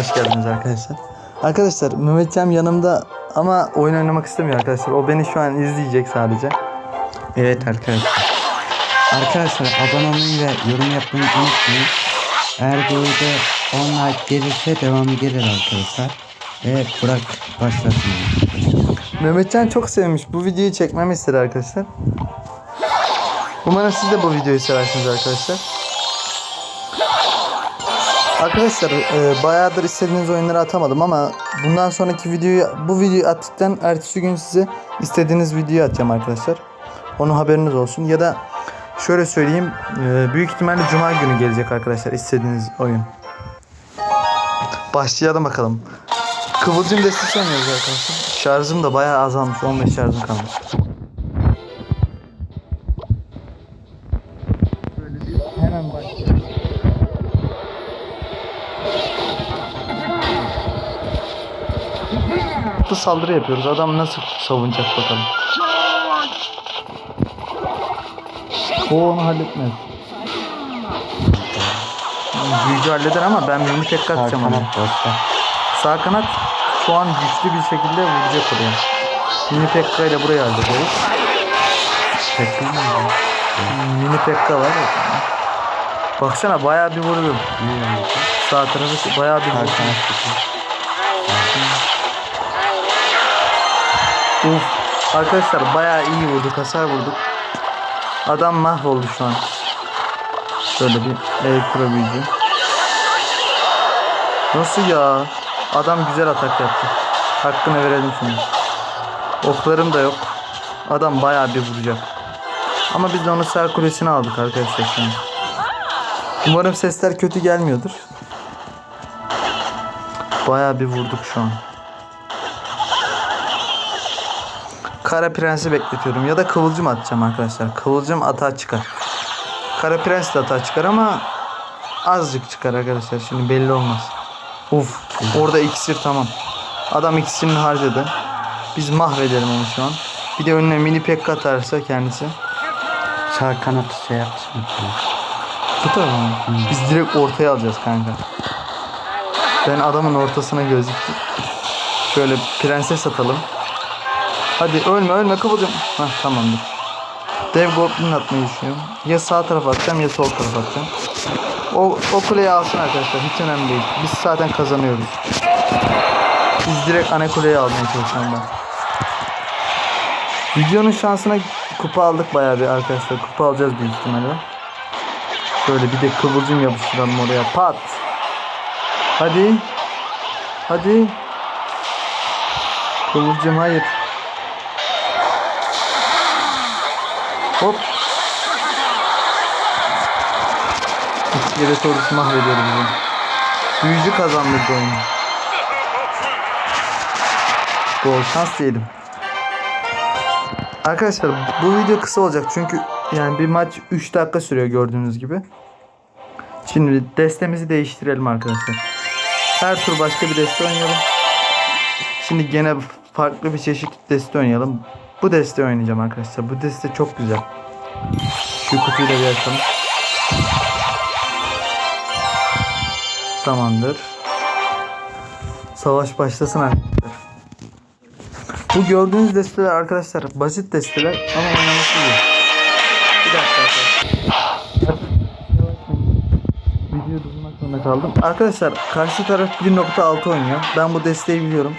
hoş geldiniz arkadaşlar. Arkadaşlar Mehmetcan yanımda ama oyun oynamak istemiyor arkadaşlar. O beni şu an izleyecek sadece. Evet arkadaşlar. Arkadaşlar abone olmayı ve yorum yapmayı unutmayın. Eğer bu videoda 10 like gelirse devamı gelir arkadaşlar. Ve bırak başlasın. Mehmetcan çok sevmiş. Bu videoyu çekmemi istedi arkadaşlar. Umarım siz de bu videoyu seversiniz arkadaşlar. Arkadaşlar e, bayağıdır istediğiniz oyunları atamadım ama bundan sonraki videoyu bu videoyu attıktan ertesi gün size istediğiniz videoyu atacağım arkadaşlar. Onun haberiniz olsun ya da şöyle söyleyeyim e, büyük ihtimalle cuma günü gelecek arkadaşlar istediğiniz oyun. Başlayalım bakalım. Kıvılcım destesi oynuyoruz arkadaşlar. Şarjım da bayağı azalmış. 15 şarjım kalmış. Bu saldırı yapıyoruz. Adam nasıl savunacak bakalım. O onu halletmez. Büyücü halleder ama ben mini tek atacağım dostlar. Sağ kanat şu an güçlü bir şekilde vuracak oraya. Mini Pekka ile burayı hallederiz. Peki mi? Mini Pekka var. Baksana bayağı bir vurdum. Sağ tarafı bayağı bir vurdum. Uf. Arkadaşlar bayağı iyi vurduk. Hasar vurduk. Adam mahvoldu şu an. Şöyle bir elektro büyücü. Nasıl ya? Adam güzel atak yaptı. Hakkını verelim şimdi. Oklarım da yok. Adam bayağı bir vuracak. Ama biz de onu sağ kulesine aldık arkadaşlar an. Umarım sesler kötü gelmiyordur. Bayağı bir vurduk şu an. Kara Prens'i bekletiyorum ya da Kıvılcım atacağım arkadaşlar. Kıvılcım atağa çıkar. Kara Prens de atağa çıkar ama azıcık çıkar arkadaşlar. Şimdi belli olmaz. Uf orada iksir tamam. Adam iksirini harcadı. Biz mahvedelim onu şu an. Bir de önüne mini pek atarsa kendisi. Sağ kanatı şey yapsın. Tutar mı? Biz direkt ortaya alacağız kanka. Ben adamın ortasına göz diktim. Şöyle prenses atalım. Hadi ölme ölme kıvılcım. Hah tamamdır. Dev Goblin atmayı düşünüyorum. Ya sağ tarafa atacağım ya sol tarafa atacağım. O, o kuleyi alsın arkadaşlar. Hiç önemli değil. Biz zaten kazanıyoruz. Biz direkt ana kuleyi almaya çalışıyorum ben. Videonun şansına kupa aldık bayağı bir arkadaşlar. Kupa alacağız büyük ihtimalle. Şöyle bir de kıvılcım yapıştıralım oraya. Pat. Hadi. Hadi. Kıvılcım hayır. Hop. İskelet ordusu mahvediyor bizi. Büyücü kazandırdı oyunu. Bol şans diyelim. Arkadaşlar bu video kısa olacak çünkü yani bir maç 3 dakika sürüyor gördüğünüz gibi. Şimdi destemizi değiştirelim arkadaşlar. Her tur başka bir deste oynayalım. Şimdi gene farklı bir çeşit deste oynayalım. Bu deste oynayacağım arkadaşlar. Bu deste çok güzel. Şu kutuyu da bir açalım. Tamamdır. Savaş başlasın arkadaşlar. Bu gördüğünüz desteler arkadaşlar basit desteler ama oynaması iyi. Bir dakika arkadaşlar. Durmak zorunda kaldım. Arkadaşlar karşı taraf 1.6 oynuyor. Ben bu desteği biliyorum.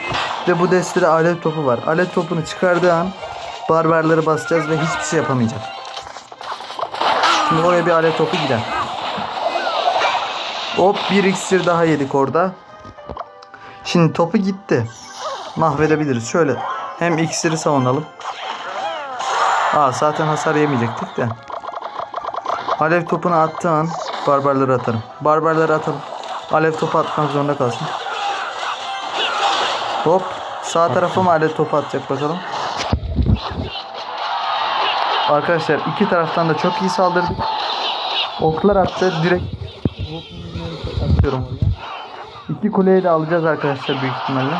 Ve bu destede alev topu var. Alev topunu çıkardığı an barbarları basacağız ve hiçbir şey yapamayacak. Şimdi oraya bir alev topu gider. Hop bir iksir daha yedik orada. Şimdi topu gitti. Mahvedebiliriz. Şöyle hem iksiri savunalım. Aa zaten hasar yemeyecektik de. Alev topunu attığı an barbarları atarım. Barbarları atalım. Alev topu atmak zorunda kalsın. Hop. Sağ tarafa mı alev topu atacak bakalım. Arkadaşlar iki taraftan da çok iyi saldırdık. Oklar attı. Direkt atıyorum. İki kuleyi de alacağız arkadaşlar büyük ihtimalle.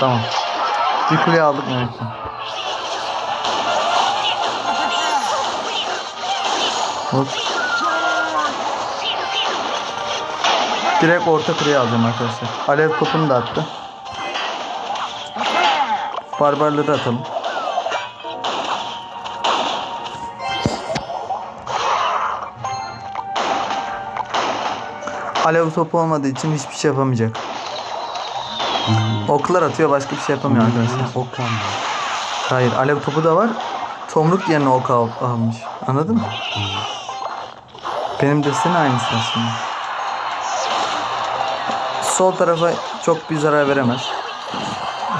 Tamam. Bir kule aldık Mehmet'ciğim. Hop. Direkt orta kuleye alacağım arkadaşlar. Alev topunu da attı. Barbarları atalım. Alev topu olmadığı için hiçbir şey yapamayacak. Oklar atıyor başka bir şey yapamıyor arkadaşlar. O kaldı. Hayır alev topu da var. Tomruk yerine ok al- almış. Anladın mı? Benim destenin aynısı aslında. Sol tarafa çok bir zarar veremez.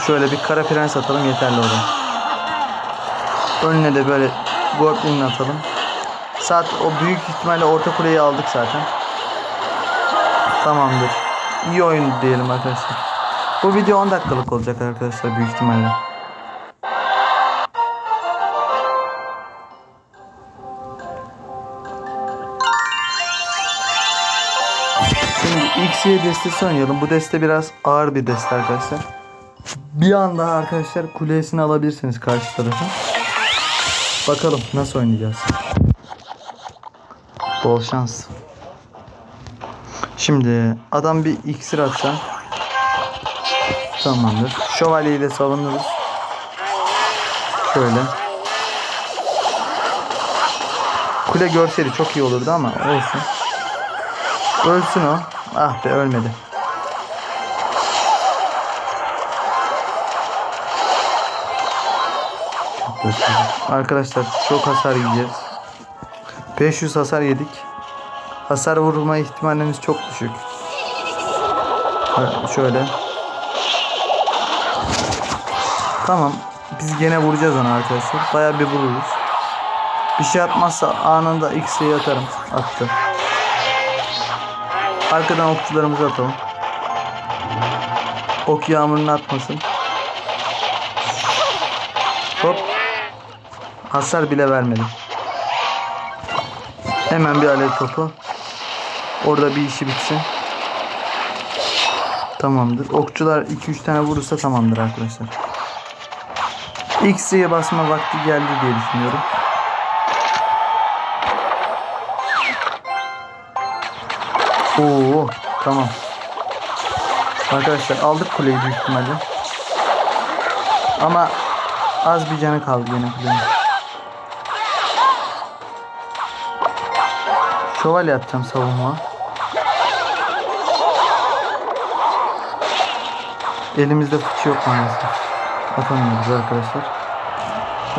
Şöyle bir kara prens atalım yeterli oraya. Önüne de böyle goblin atalım. Saat o büyük ihtimalle orta kuleyi aldık zaten. Tamamdır. İyi oyun diyelim arkadaşlar. Bu video 10 dakikalık olacak arkadaşlar büyük ihtimalle. Şimdi X'ye destesi oynayalım. Bu deste biraz ağır bir deste arkadaşlar. Bir anda arkadaşlar kulesini alabilirsiniz karşı tarafa. Bakalım nasıl oynayacağız. Bol şans. Şimdi adam bir iksir atsa tamamdır. Şövalye ile savunuruz. Şöyle. Kule görseli çok iyi olurdu ama olsun. Ölsün o. Ah be ölmedi. Arkadaşlar çok hasar yiyeceğiz. 500 hasar yedik. Hasar vurma ihtimalimiz çok düşük. Şöyle. Tamam. Biz gene vuracağız onu arkadaşlar. Bayağı bir vururuz. Bir şey atmazsa anında X'e atarım. Attı. Arkadan okçularımızı atalım. Ok yağmurunu atmasın. Hop. Hasar bile vermedi. Hemen bir alev topu. Orada bir işi bitsin. Tamamdır. Okçular 2-3 tane vurursa tamamdır arkadaşlar. X'ye basma vakti geldi diye düşünüyorum. Oo, tamam. Arkadaşlar aldık kuleyi büyük ihtimalle. Ama az bir canı kaldı yine kulenin. Şövalye atacağım savunma. Elimizde fıçı yok maalesef. Atamıyoruz arkadaşlar.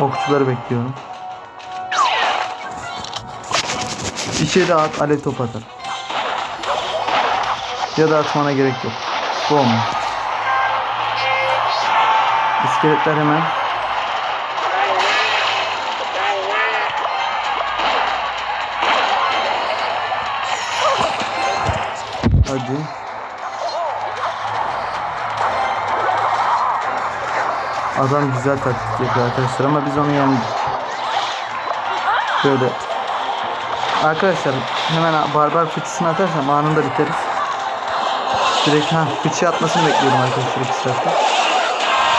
Okçuları bekliyorum. İçeri at, alev top atar. Ya da atmana gerek yok. Bom. İskeletler hemen. Hadi. Adam güzel taktik yapıyor arkadaşlar ama biz onu yendik. Şöyle. Arkadaşlar hemen barbar fıçısını atarsam anında biteriz. Direkt ha fıçı atmasını bekliyorum arkadaşlar iki saatte.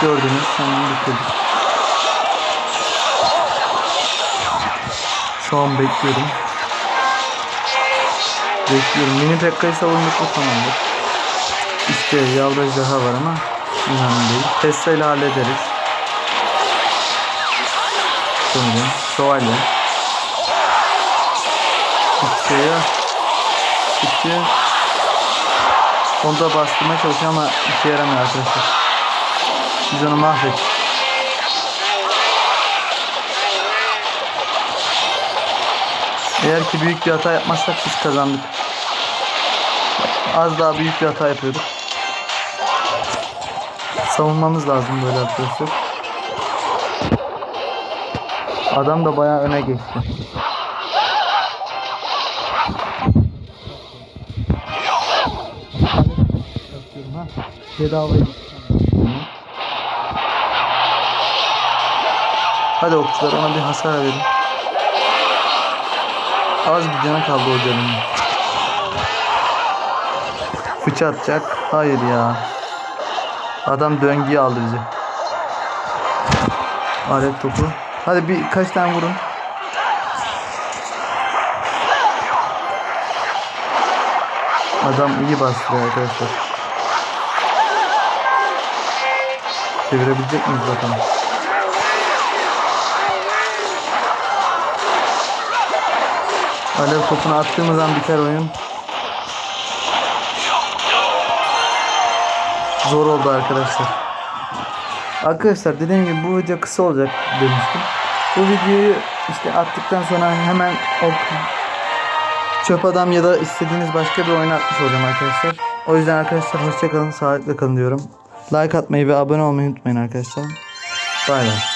Gördünüz hemen bitirdik. Şu an bekliyorum. Bekliyorum. Mini Pekka'yı savunduk mu tamamdır. İşte yavru ejderha var ama önemli değil. Tesla ile hallederiz. Şöyle. Şövalye. Şeye. İki. Onu da bastırmaya çalışıyor ama işe yaramıyor arkadaşlar. Biz onu mahvettik. Eğer ki büyük bir hata yapmazsak biz kazandık. Az daha büyük bir hata yapıyorduk. Savunmamız lazım böyle arkadaşlar. Adam da bayağı öne geçti. Hadi okçular ona bir hasar verin. Az bir canı kaldı o canın. Fıçı atacak. Hayır ya. Adam döngüye aldı bizi. Alet topu. Hadi bir kaç tane vurun. Adam iyi bastırıyor arkadaşlar. Çevirebilecek miyiz bakalım. Alev topunu attığımız an biter oyun. Zor oldu arkadaşlar. Arkadaşlar dediğim gibi bu video kısa olacak demiştim. Bu videoyu işte attıktan sonra hemen o çöp adam ya da istediğiniz başka bir oyun atmış olacağım arkadaşlar. O yüzden arkadaşlar hoşçakalın, sağlıkla kalın diyorum. Like atmayı ve abone olmayı unutmayın arkadaşlar. Bay bay.